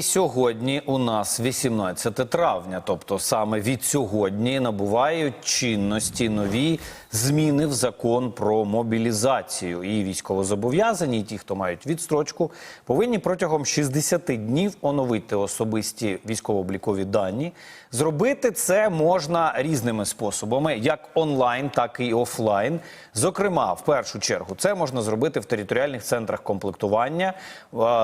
Сьогодні у нас 18 травня, тобто саме від сьогодні набувають чинності нові зміни в закон про мобілізацію. І військовозобов'язані, і ті, хто мають відстрочку, повинні протягом 60 днів оновити особисті військово-облікові дані. Зробити це можна різними способами, як онлайн, так і офлайн. Зокрема, в першу чергу, це можна зробити в територіальних центрах комплектування.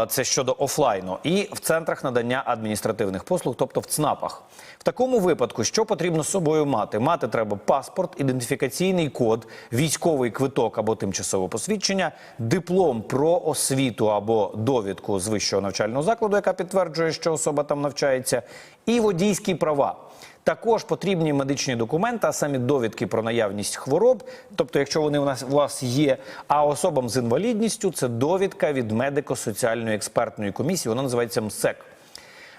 Це щодо офлайну, і в центрах надання адміністративних послуг, тобто в ЦНАПах. В такому випадку, що потрібно з собою мати? Мати треба паспорт, ідентифікаційний код, військовий квиток або тимчасове посвідчення, диплом про освіту або довідку з вищого навчального закладу, яка підтверджує, що особа там навчається, і водійські права. Також потрібні медичні документи, а самі довідки про наявність хвороб, тобто, якщо вони у нас у вас є, а особам з інвалідністю це довідка від медико-соціальної експертної комісії, вона називається МСЕК.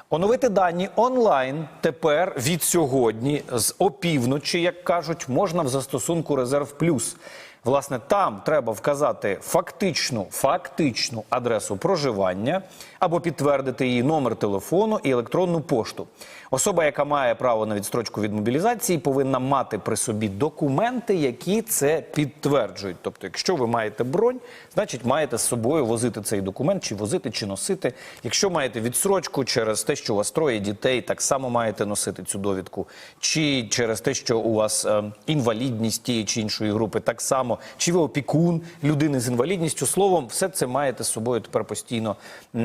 Оновити дані онлайн тепер від сьогодні з опівночі, як кажуть, можна в застосунку Резерв Плюс. Власне, там треба вказати фактичну, фактичну адресу проживання або підтвердити її номер телефону і електронну пошту. Особа, яка має право на відстрочку від мобілізації, повинна мати при собі документи, які це підтверджують. Тобто, якщо ви маєте бронь, значить маєте з собою возити цей документ, чи возити, чи носити. Якщо маєте відстрочку через те, що у вас троє дітей, так само маєте носити цю довідку, чи через те, що у вас е, інвалідність тієї чи іншої групи, так само, чи ви опікун людини з інвалідністю. Словом, все це маєте з собою тепер постійно е,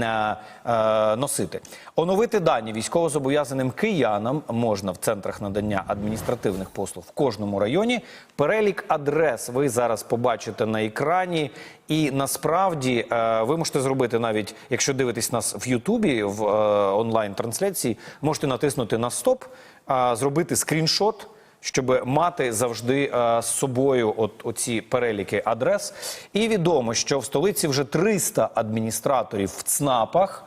е, носити. Оновити дані військовозобов'язаним киянам можна в центрах надання адміністративних послуг в кожному районі. Перелік адрес ви зараз побачите на екрані. І насправді е, ви можете зробити навіть, якщо дивитесь нас в Ютубі в е, онлайн-трансляції, можете натиснути на стоп, зробити скріншот. Щоб мати завжди е, з собою от оці переліки адрес, і відомо, що в столиці вже 300 адміністраторів в ЦНАПах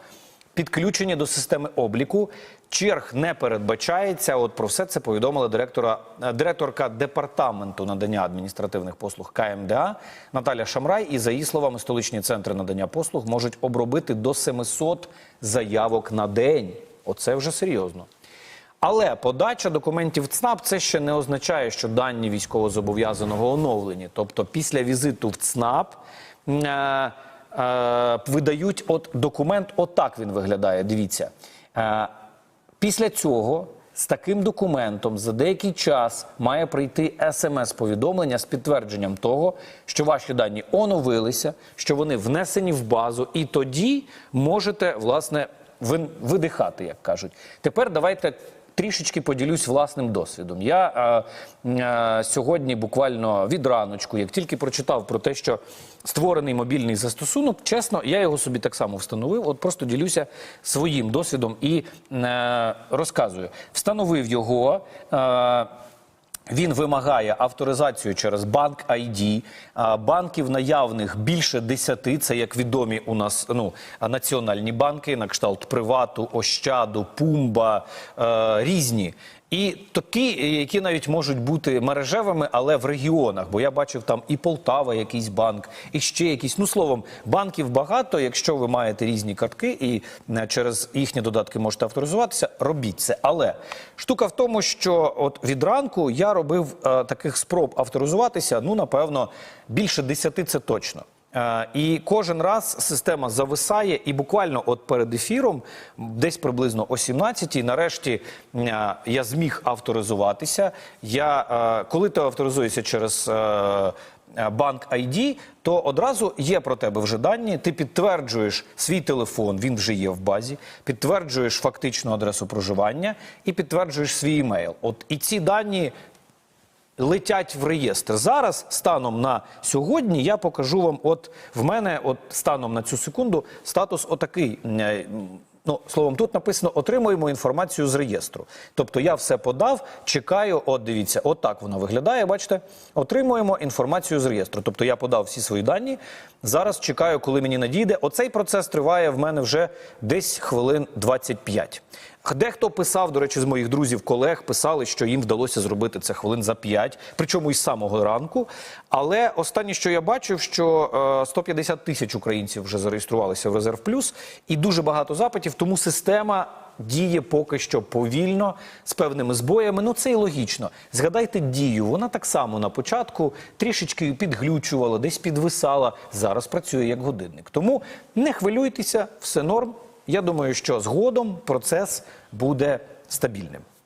підключені до системи обліку. Черг не передбачається. От про все це повідомила директора е, директорка департаменту надання адміністративних послуг КМДА Наталя Шамрай. І за її словами, столичні центри надання послуг можуть обробити до 700 заявок на день. Оце вже серйозно. Але подача документів ЦНАП це ще не означає, що дані військовозобов'язаного оновлені. Тобто, після візиту в ЦНАП е, е, видають от документ. Отак він виглядає. Дивіться. Е, після цього з таким документом за деякий час має прийти смс-повідомлення з підтвердженням того, що ваші дані оновилися, що вони внесені в базу, і тоді можете власне ви- видихати, як кажуть. Тепер давайте. Трішечки поділюсь власним досвідом. Я е, е, сьогодні буквально від раночку, як тільки прочитав про те, що створений мобільний застосунок, чесно, я його собі так само встановив. От просто ділюся своїм досвідом і е, розказую. Встановив його. Е, він вимагає авторизацію через банк ID. Банків наявних більше 10, Це як відомі у нас ну, національні банки, на кшталт Привату, Ощаду, Пумба, е, різні. І такі, які навіть можуть бути мережевими, але в регіонах. Бо я бачив там і Полтава, якийсь банк, і ще якісь. Ну словом, банків багато. Якщо ви маєте різні картки і е, через їхні додатки можете авторизуватися, робіть це. Але штука в тому, що от від ранку я робив е, таких спроб авторизуватися. Ну напевно, більше 10 це точно. Е, І кожен раз система зависає, і буквально от перед ефіром, десь приблизно о 17-й, нарешті е, я зміг авторизуватися. Я, е, коли ти авторизуєшся через банк ID, то одразу є про тебе вже дані. Ти підтверджуєш свій телефон, він вже є в базі, підтверджуєш фактичну адресу проживання і підтверджуєш свій емейл. От і ці дані летять в реєстр. Зараз, станом на сьогодні, я покажу вам, от в мене, от станом на цю секунду, статус отакий. Е, Ну, словом, тут написано отримуємо інформацію з реєстру. Тобто я все подав, чекаю. От дивіться, отак воно виглядає. Бачите, отримуємо інформацію з реєстру. Тобто я подав всі свої дані. Зараз чекаю, коли мені надійде. Оцей процес триває в мене вже десь хвилин 25. Дехто писав, до речі, з моїх друзів, колег писали, що їм вдалося зробити це хвилин за 5, причому із самого ранку. Але останнє, що я бачив, що е, 150 тисяч українців вже зареєструвалися в Резерв Плюс, і дуже багато запитів, тому система діє поки що повільно, з певними збоями. Ну це і логічно. Згадайте дію. Вона так само на початку трішечки підглючувала, десь підвисала. Зараз працює як годинник. Тому не хвилюйтеся, все норм. Я думаю, що згодом процес буде стабільним.